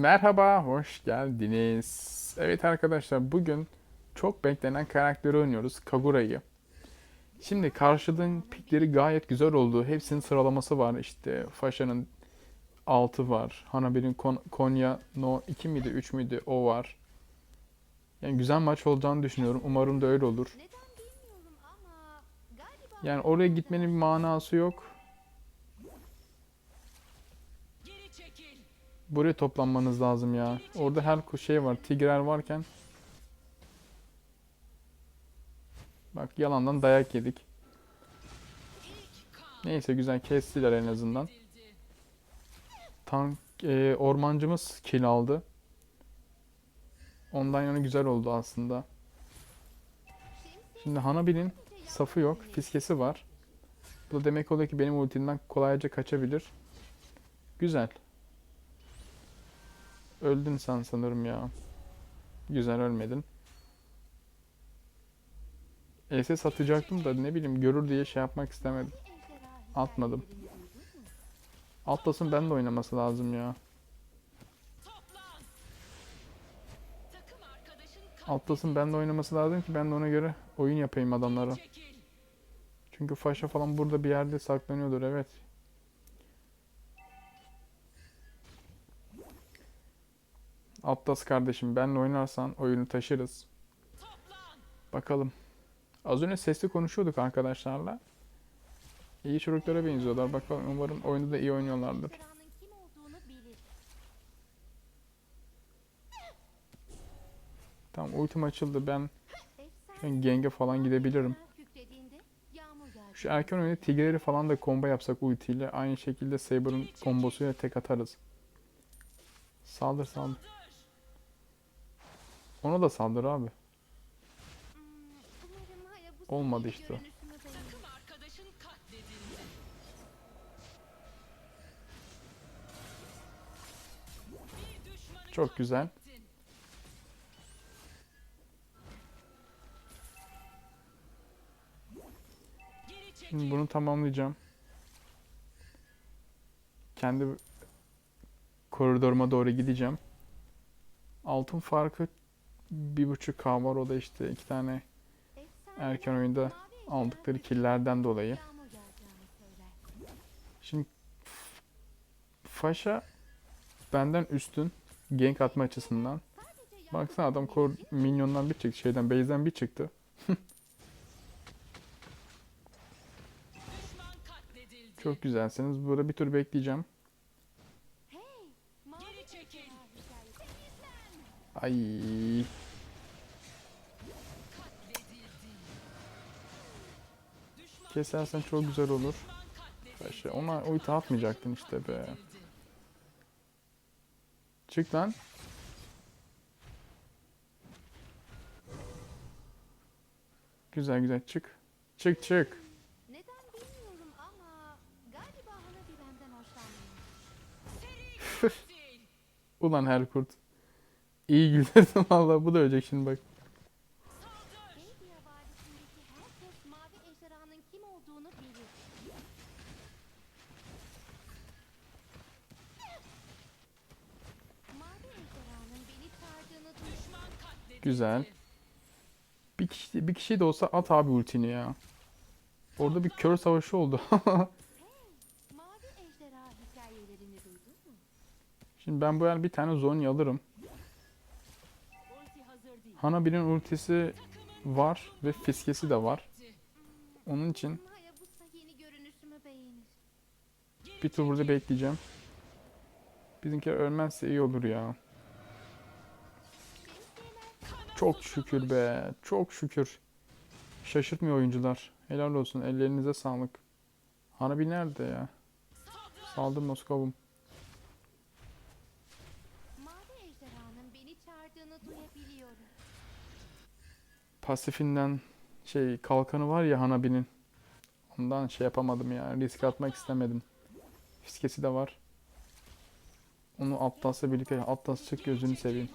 Merhaba, hoş geldiniz. Evet arkadaşlar, bugün çok beklenen karakteri oynuyoruz, Kagura'yı. Şimdi karşılığın pikleri gayet güzel oldu. Hepsinin sıralaması var. İşte Fasha'nın 6 var. Hanabi'nin Kon- Konya No 2 miydi, 3 müydü o var. Yani güzel maç olacağını düşünüyorum. Umarım da öyle olur. Yani oraya gitmenin bir manası yok. Buraya toplanmanız lazım ya. Orada her şey var. Tigrer varken. Bak yalandan dayak yedik. Neyse güzel kestiler en azından. Tank e, ormancımız kill aldı. Ondan yana güzel oldu aslında. Şimdi Hanabi'nin safı yok. Fiskesi var. Bu da demek oluyor ki benim ultimden kolayca kaçabilir. Güzel. Öldün sen sanırım ya. Güzel ölmedin. SS atacaktım da ne bileyim görür diye şey yapmak istemedim. Atmadım. Atlas'ın ben de oynaması lazım ya. Atlas'ın ben de oynaması lazım ki ben de ona göre oyun yapayım adamlara. Çünkü Faşa falan burada bir yerde saklanıyordur evet. Atlas kardeşim benle oynarsan oyunu taşırız. Bakalım. Az önce sesli konuşuyorduk arkadaşlarla. İyi çocuklara benziyorlar. Bakalım umarım oyunda da iyi oynuyorlardır. Tamam ultim açıldı. Ben Efsane genge falan gidebilirim. Şu erken oyunda Tigreal'i falan da combo yapsak ultiyle. Aynı şekilde Saber'ın kombosuyla tek atarız. Saldır saldır. Ona da saldır abi. Olmadı işte. Çok güzel. Şimdi bunu tamamlayacağım. Kendi koridoruma doğru gideceğim. Altın farkı bir buçuk K var. O da işte iki tane erken oyunda aldıkları ejderha killlerden dolayı. Şimdi Faşa benden üstün gank atma açısından. Baksana adam kor minyondan bir çıktı. Şeyden base'den bir çıktı. Çok güzelsiniz. Burada bir tur bekleyeceğim. Ay kesersen çok güzel olur. Faşa ona ulti atmayacaktın işte be. Çık lan. Güzel güzel çık. Çık çık. Neden bilmiyorum ama İyi güldürdün valla bu da ölecek şimdi bak. Güzel. Bir kişi, bir kişi de olsa at abi ultini ya. Orada bir kör savaşı oldu. Şimdi ben bu el bir tane Zonya alırım. Hanabi'nin ultisi var ve fiskesi de var. Onun için bir tur burada bekleyeceğim. Bizimkiler ölmezse iyi olur ya. Çok şükür be. Çok şükür. Şaşırtmıyor oyuncular. Helal olsun. Ellerinize sağlık. Hanabi nerede ya? Saldır Moskov'um. Mavi ejderhanın beni çağırdığını duyabiliyorum. Pasifinden şey kalkanı var ya Hanabi'nin. Ondan şey yapamadım ya. Risk atmak istemedim. Fiskesi de var. Onu Atlas'la birlikte Atlas çık gözünü seveyim.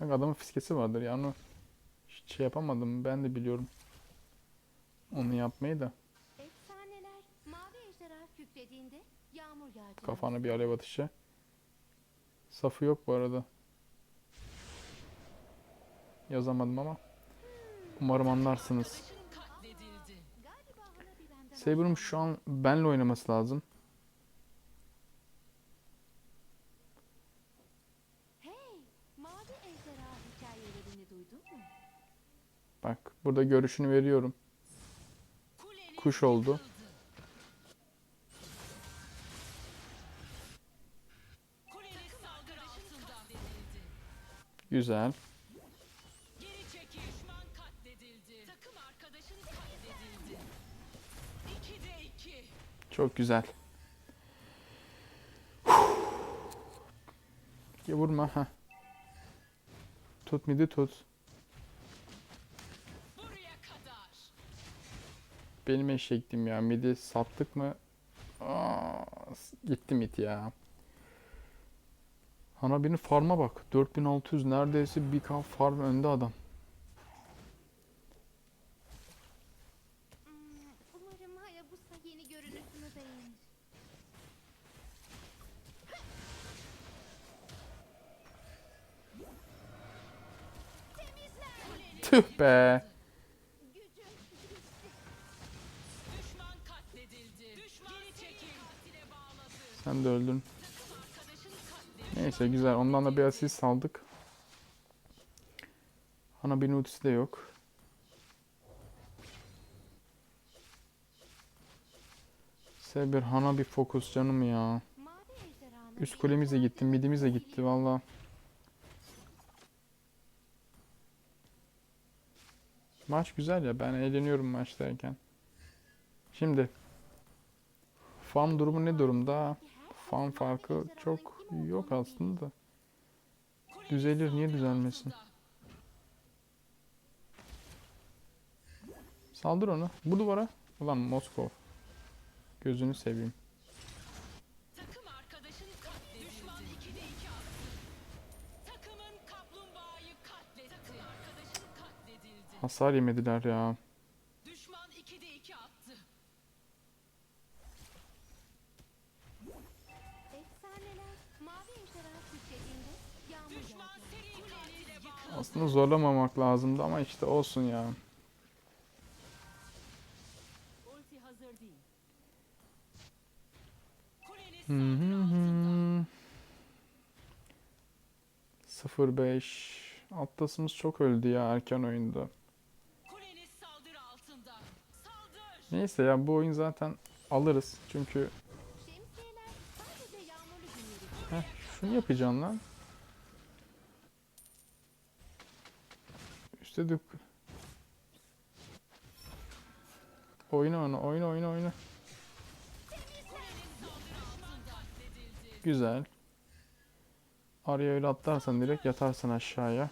Bak adamın fiskesi vardır ya onu şey yapamadım ben de biliyorum. Onu yapmayı da kafana bir alev atışı. Safı yok bu arada. Yazamadım ama. Umarım anlarsınız. Saber'ım şu an benle oynaması lazım. Bak burada görüşünü veriyorum. Kuş oldu. Güzel. Çok güzel. Ya vurma ha. Tut midi tut. Benim eşektim ya. Midi sattık mı? Aa, gitti mid ya. Ana benim farma bak. 4600 neredeyse bir farm önde adam. Hmm, umarım Hayabusa yeni görünüşümü beğenir. Tüh be. Gücüm gitti. Düşman katledildi. Düşman Geri çekil. Katile bağladı. Sen de öldün. Neyse güzel. Ondan da bir asist aldık. Ana bir ultisi de yok. Sebir Hana bir fokus canım ya. Üst kulemiz de gitti, gitti valla. Maç güzel ya. Ben eğleniyorum maçtayken. Şimdi farm durumu ne durumda? Farm farkı çok yok aslında Düzelir, niye düzelmesin? Saldır onu. Bu duvara. Ulan Moskov. Gözünü seveyim. Hasar yemediler ya. Düşman 2'de 2 attı. Efsaneler mavi ejderha titrediğinde yağmur Düşman yağdı. seri katile bağladı. Aslında zorlamamak lazımdı ama işte olsun ya. Ulti hazır değil. Kuleniz Hı hı saldırı altında. hı. 0-5. Atlasımız çok öldü ya erken oyunda. Neyse ya bu oyun zaten alırız. Çünkü heh, şunu yapacaksın lan. Üstelik Oyna onu, oyna oyna oyna. Güzel. Araya öyle atlarsan direkt yatarsın aşağıya.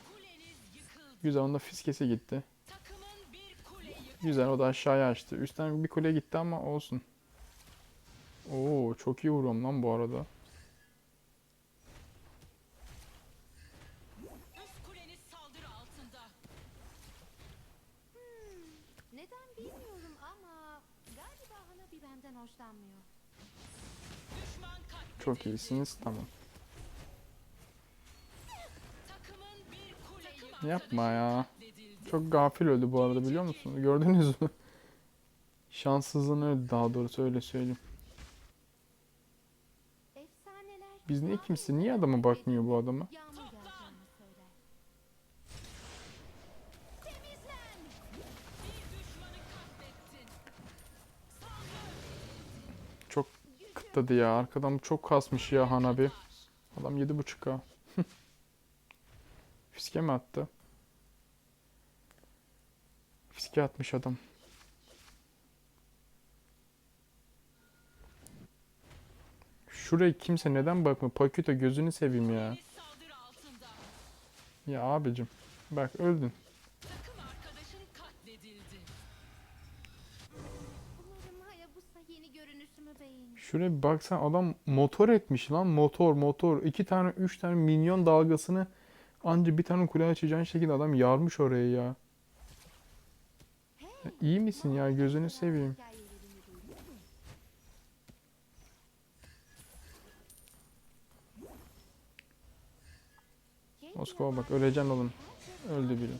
Güzel onda fiskesi gitti. Güzel o da aşağıya açtı. Üstten bir kule gitti ama olsun. Oo çok iyi vuruyorum lan bu arada. Üst kuleniz saldırı altında. Neden bilmiyorum ama galiba hala bir benden hoşlanmıyor. Düşman katledildi. Çok iyisiniz tamam. Yapma ya. Çok gafil öldü bu arada biliyor musunuz? Gördünüz mü? Şanssızlığını öldü daha doğrusu öyle söyleyeyim. Biz niye kimse niye adama bakmıyor bu adama? Çok kıtladı ya. Arkadan çok kasmış ya Hanabi. Adam 7.5k. Fiske mi attı? Fiske atmış adam. Şuraya kimse neden bakmıyor? Pakito gözünü seveyim ya. Ya abicim. Bak öldün. Şuraya bir baksan adam motor etmiş lan. Motor motor. iki tane üç tane minyon dalgasını anca bir tane kule açacağın şekilde adam yarmış orayı ya. İyi misin ya gözünü seveyim. Moskova bak öleceksin oğlum. Öldü biri.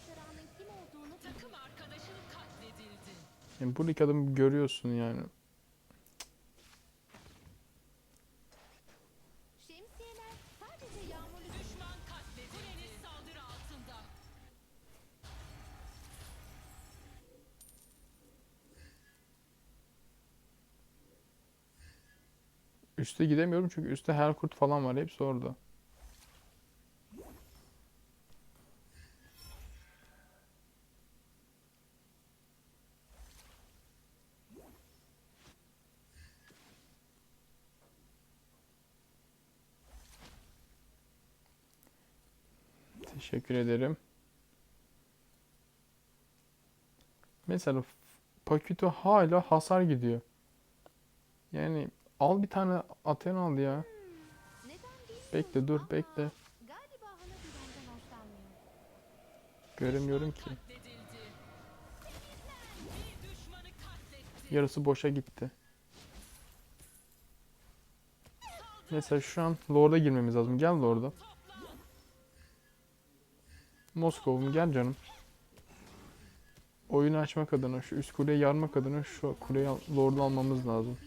Yani buradaki adamı görüyorsun yani. Üste gidemiyorum çünkü üstte her kurt falan var. Hepsi orada. Teşekkür ederim. Mesela Pakuto hala hasar gidiyor. Yani al bir tane Athena al ya. Bekle dur bekle. Göremiyorum ki. Yarısı boşa gitti. Mesela şu an Lord'a girmemiz lazım. Gel Lord'a. Moskov'um gel canım. Oyunu açmak adına, şu üst kuleyi yarmak adına şu kuleyi Lord'u almamız lazım.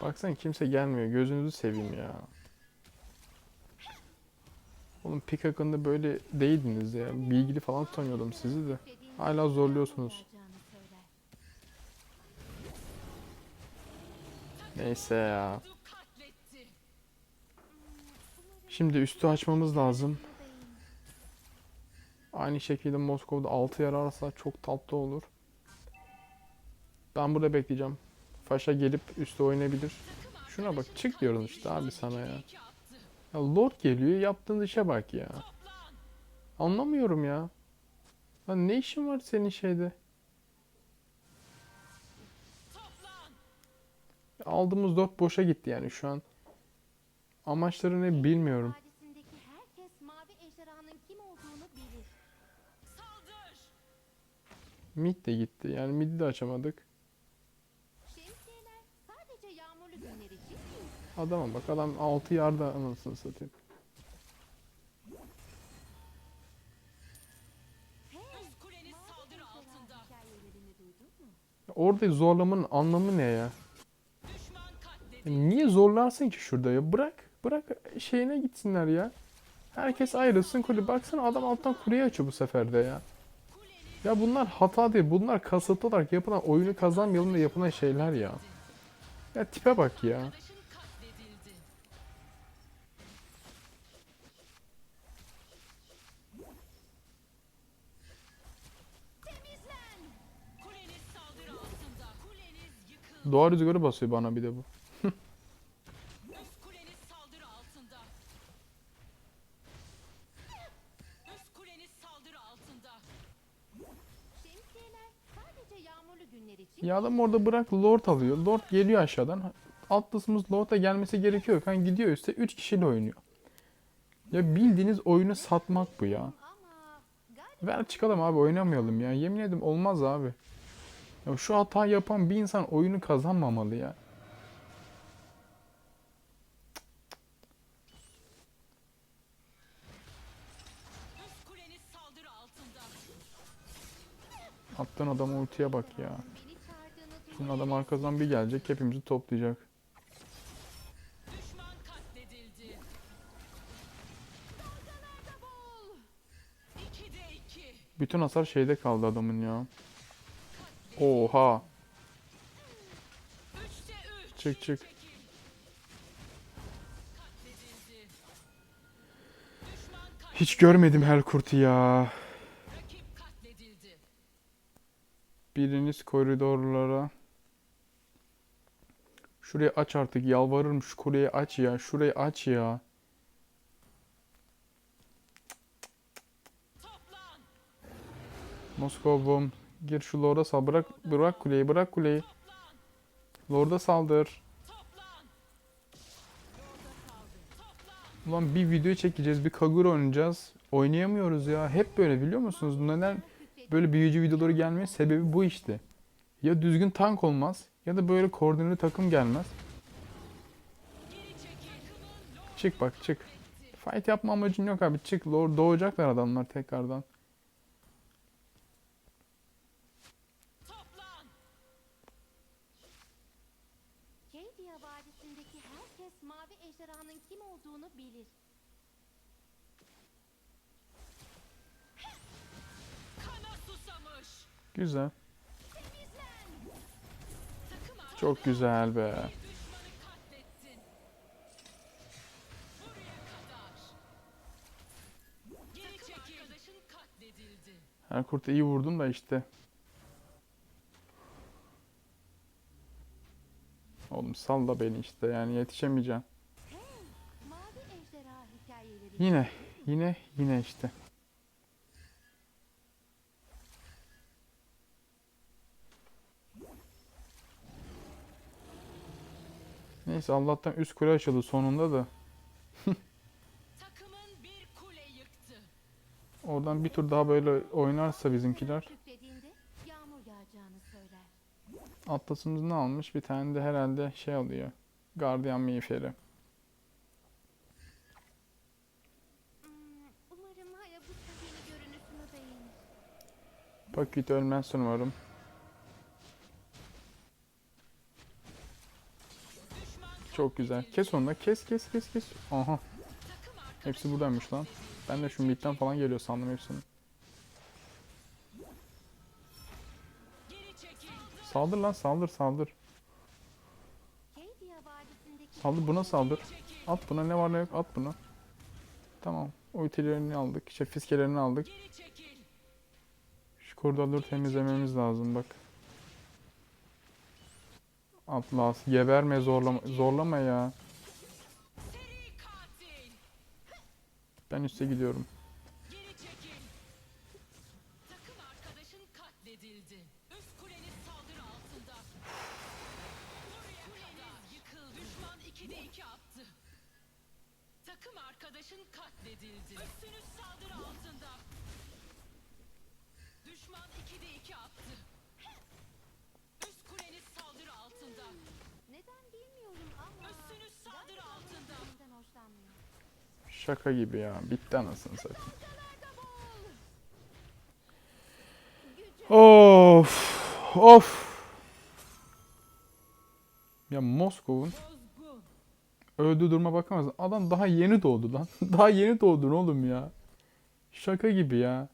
Baksana kimse gelmiyor. Gözünüzü seveyim ya. Oğlum pik hakkında böyle değildiniz ya. Bilgili falan sanıyordum sizi de. Hala zorluyorsunuz. Neyse ya. Şimdi üstü açmamız lazım. Aynı şekilde Moskova'da 6 yararsa çok tatlı olur. Ben burada bekleyeceğim. Faşa gelip üste oynayabilir. Şuna bak çık diyoruz işte abi sana ya. Ya Lord geliyor yaptığın işe bak ya. Anlamıyorum ya. Lan ne işin var senin şeyde? Aldığımız dört boşa gitti yani şu an. Amaçları ne bilmiyorum. Mid de gitti. Yani mid'i de açamadık. Şemsiyeler sadece yağmurlu günler için değil. Adama bak adam 6 yarda anasını satayım. Orada zorlamanın anlamı ne ya? Niye zorlarsın ki şurada ya? Bırak. Bırak şeyine gitsinler ya. Herkes ayrılsın kule. Baksana adam alttan kuleyi açıyor bu sefer de ya. Ya bunlar hata değil. Bunlar kasıtlı olarak yapılan oyunu kazanmayalım da yapılan şeyler ya. Ya tipe bak ya. Doğa rüzgarı basıyor bana bir de bu. Üst kuleniz saldırı altında. Üst kuleniz saldırı altında. Şemsiyeler sadece yağmurlu günler için Ya adam orada bırak Lord alıyor. Lord geliyor aşağıdan. Atlas'ımız Lord'a gelmesi gerekiyor. Kan gidiyor üstte 3 kişiyle oynuyor. Ya bildiğiniz oyunu satmak bu ya. ama galiba Ver çıkalım abi oynamayalım ya. Yemin ederim olmaz abi. Ya şu hata yapan bir insan oyunu kazanmamalı ya. Attığın adam ultiye bak ya. Şimdi adam arkadan bir gelecek hepimizi toplayacak. Düşman katledildi. Dalgalarda bol! 2'de 2. Bütün hasar şeyde kaldı adamın ya. Oha. 3'te 3. Çık çık. Hiç görmedim her kurtu ya. Biriniz koridorlara. Şurayı aç artık yalvarırım şu kuleyi aç ya. Şurayı aç ya. Moskovum gir şu Lord'a sal. Bırak, bırak kuleyi bırak kuleyi. Lord'a saldır. Ulan bir video çekeceğiz, bir Kagura oynayacağız. Oynayamıyoruz ya. Hep böyle biliyor musunuz? Neden böyle büyücü videoları gelmiyor? Sebebi bu işte. Ya düzgün tank olmaz ya da böyle koordineli takım gelmez. Çık bak çık. Fight yapma amacın yok abi. Çık. Doğacaklar adamlar tekrardan. Toplan. Cadia Vadisi'ndeki herkes mavi ejderhanın kim olduğunu bilir. Kana susamış. Güzel. Çok güzel be. Her kurta iyi vurdum da işte. Oğlum salla beni işte yani yetişemeyeceğim. Yine, yine, yine işte. Neyse Allah'tan üst kule açıldı sonunda da. Takımın bir kule yıktı. Oradan bir tur daha böyle oynarsa bizimkiler. Atlasımız ne almış? Bir tane de herhalde şey alıyor. Gardiyan miğferi. Hmm, beğenir. Pakit ölmezsin umarım. Çok güzel. Kes onu da. Kes kes kes kes. Aha. Hepsi buradaymış lan. Ben de şu midden falan geliyor sandım hepsini. Saldır lan saldır saldır. Saldır buna saldır. At buna ne var ne yok at bunu. Tamam. Ultilerini aldık. İşte fiskelerini aldık. Şu koridorları temizlememiz lazım bak. Atlas geberme zorlama zorlama ya. Ben üste gidiyorum. Arkadaşın katledildi. Üst kuleniz saldırı altında. Buraya kuleniz yıkıldı. Düşman 2'de 2 attı. Takım arkadaşın katledildi. Üstünüz saldırı. Düşman 2'de 2 attı. Şaka gibi ya. Bitti anasını satayım. Of. Of. Ya Moskov'un öldüğü duruma bakamazsın. Adam daha yeni doğdu lan. Daha yeni doğdun oğlum ya. Şaka gibi ya.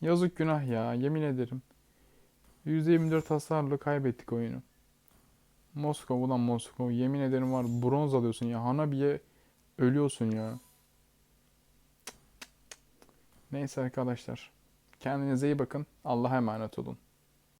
Yazık günah ya. Yemin ederim. %24 hasarla kaybettik oyunu. Moskova ulan Moskova. Yemin ederim var bronz alıyorsun ya. Hanabi'ye ölüyorsun ya. Neyse arkadaşlar. Kendinize iyi bakın. Allah'a emanet olun.